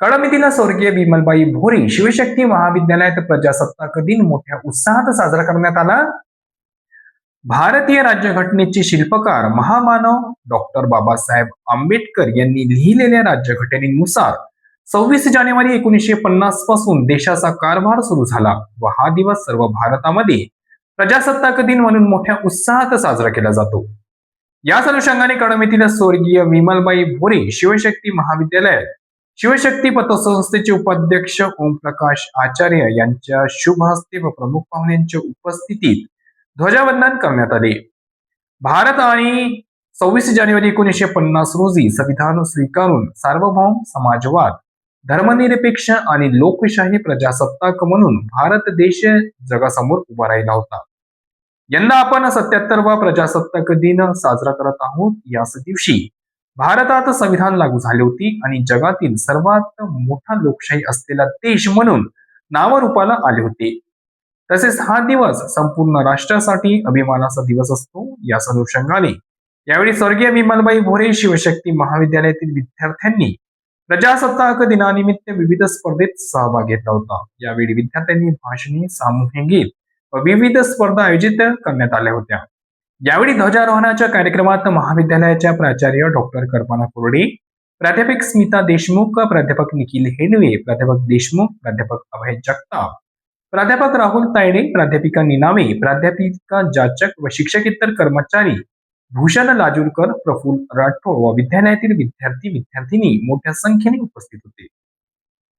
कडमितीला स्वर्गीय विमलबाई भोरे शिवशक्ती महाविद्यालयात प्रजासत्ताक दिन मोठ्या उत्साहात साजरा करण्यात आला. भारतीय राज्यघटनेचे शिल्पकार महामानव डॉक्टर बाबासाहेब आंबेडकर यांनी लिहिलेल्या राज्यघटनेनुसार सव्वीस जानेवारी एकोणीसशे पन्नासपासून देशाचा कारभार सुरू झाला व हा दिवस सर्व भारतामध्ये प्रजासत्ताक दिन म्हणून मोठ्या उत्साहात साजरा केला जातो. याच अनुषंगाने कडमेतील स्वर्गीय विमलबाई भोरे शिवशक्ती महाविद्यालयात शिवशक्ती पतसंस्थेचे उपाध्यक्ष ओमप्रकाश आचार्य यांच्या शुभ हस्ते व प्रमुख पाहुण्यांच्या उपस्थितीत ध्वजावंदन करण्यात आले. भारत आणि सव्वीस जानेवारी एकोणीसशे पन्नास रोजी संविधान स्वीकारून सार्वभौम समाजवाद धर्मनिरपेक्ष आणि लोकशाही प्रजासत्ताक म्हणून भारत देश जगासमोर उभा राहिला होता. यंदा आपण सत्याहत्तरवा प्रजासत्ताक दिन साजरा करत आहोत. याच दिवशी भारतात संविधान लागू झाले होते आणि जगातील सर्वात मोठा लोकशाही असलेला देश म्हणून नावरूपाला आले होते. तसेच हा दिवस संपूर्ण राष्ट्रासाठी अभिमानाचा दिवस असतो याच अनुषंगाने यावेळी स्वर्गीय विमलबाई भोरे शिवशक्ती महाविद्यालयातील विद्यार्थ्यांनी प्रजासत्ताक दिनानिमित्त विविध स्पर्धेत सहभाग घेतला होता. यावेळी विद्यार्थ्यांनी भाषणे सामूहिक गीत व विविध स्पर्धा आयोजित करण्यात आल्या होत्या. यावेळी ध्वजारोहणाच्या कार्यक्रमात महाविद्यालयाच्या प्राचार्य डॉक्टर कल्पना कोरडे प्राध्यापक स्मिता देशमुख प्राध्यापक निखिल हेडवे प्राध्यापक देशमुख प्राध्यापक अभय जगताप प्राध्यापक राहुल तायडे प्राध्यापिका निनामे प्राध्यापिका जाचक व शिक्षकेतर कर्मचारी भूषण लाजूरकर प्रफुल्ल राठोड व विद्यालयातील विद्यार्थी विद्यार्थिनी मोठ्या संख्येने उपस्थित होते.